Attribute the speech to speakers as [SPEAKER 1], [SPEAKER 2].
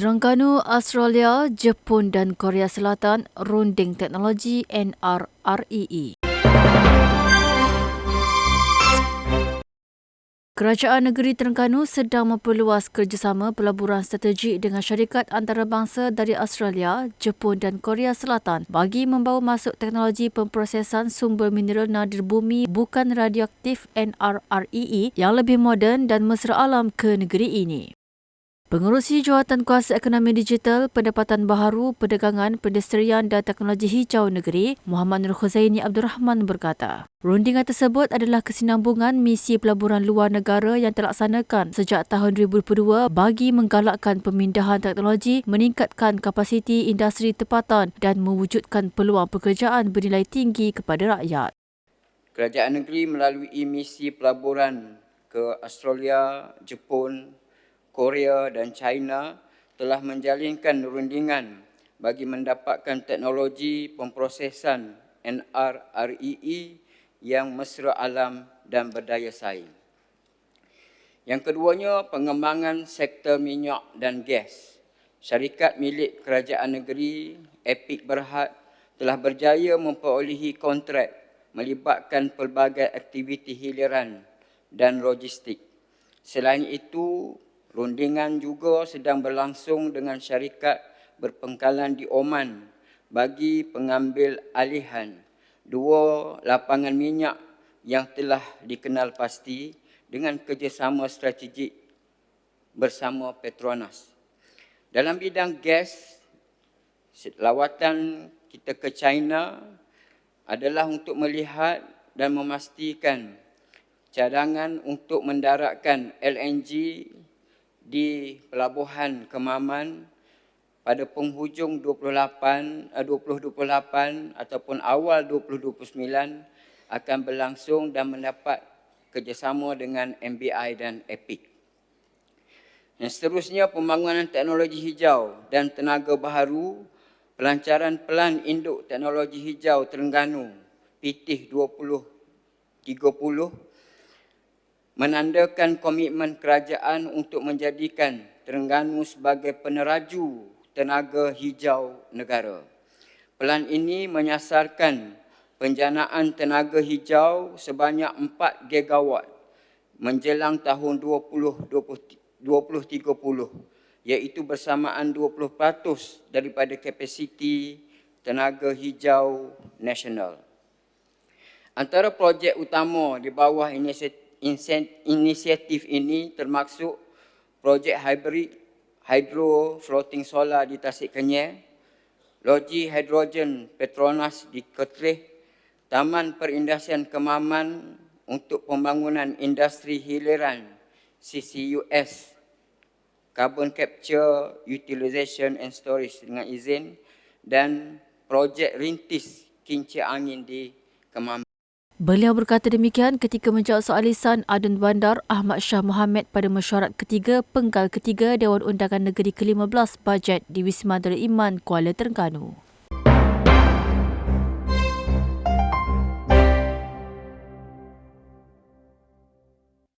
[SPEAKER 1] Terengganu, Australia, Jepun dan Korea Selatan runding teknologi NRREE. Kerajaan Negeri Terengganu sedang memperluas kerjasama pelaburan strategik dengan syarikat antarabangsa dari Australia, Jepun dan Korea Selatan bagi membawa masuk teknologi pemprosesan sumber mineral nadir bumi bukan radioaktif NRREE yang lebih moden dan mesra alam ke negeri ini. Pengurusi Jawatan Kuasa Ekonomi Digital, Pendapatan Baharu, Perdagangan, Pedestrian dan Teknologi Hijau Negeri, Muhammad Nur Khuzaini Abdul Rahman berkata, rundingan tersebut adalah kesinambungan misi pelaburan luar negara yang terlaksanakan sejak tahun 2022 bagi menggalakkan pemindahan teknologi, meningkatkan kapasiti industri tempatan dan mewujudkan peluang pekerjaan bernilai tinggi kepada rakyat.
[SPEAKER 2] Kerajaan negeri melalui misi pelaburan ke Australia, Jepun, Korea dan China telah menjalinkan rundingan bagi mendapatkan teknologi pemprosesan NRREE yang mesra alam dan berdaya saing. Yang keduanya, pengembangan sektor minyak dan gas. Syarikat milik kerajaan negeri, Epic Berhad, telah berjaya memperolehi kontrak melibatkan pelbagai aktiviti hiliran dan logistik. Selain itu, Rundingan juga sedang berlangsung dengan syarikat berpengkalan di Oman bagi pengambil alihan dua lapangan minyak yang telah dikenal pasti dengan kerjasama strategik bersama Petronas. Dalam bidang gas, lawatan kita ke China adalah untuk melihat dan memastikan cadangan untuk mendaratkan LNG di Pelabuhan Kemaman pada penghujung 28 2028 eh, ataupun awal 2029 akan berlangsung dan mendapat kerjasama dengan MBI dan EPIC. Yang seterusnya pembangunan teknologi hijau dan tenaga baharu pelancaran pelan induk teknologi hijau Terengganu PITIH 2030 menandakan komitmen kerajaan untuk menjadikan Terengganu sebagai peneraju tenaga hijau negara. Pelan ini menyasarkan penjanaan tenaga hijau sebanyak 4 gigawatt menjelang tahun 2030 iaitu bersamaan 20% daripada kapasiti tenaga hijau nasional. Antara projek utama di bawah inisiatif inisiatif ini termasuk projek hybrid hydro floating solar di Tasik Kenyir, loji hidrogen Petronas di Ketrih, Taman Perindustrian Kemaman untuk pembangunan industri hiliran CCUS, Carbon Capture, Utilization and Storage dengan izin dan projek rintis kincir angin di Kemaman.
[SPEAKER 1] Beliau berkata demikian ketika menjawab soal lisan Adun Bandar Ahmad Shah Mohamed pada mesyuarat ketiga penggal ketiga Dewan Undangan Negeri ke-15 Bajet di Wisma Darul Iman Kuala Terengganu.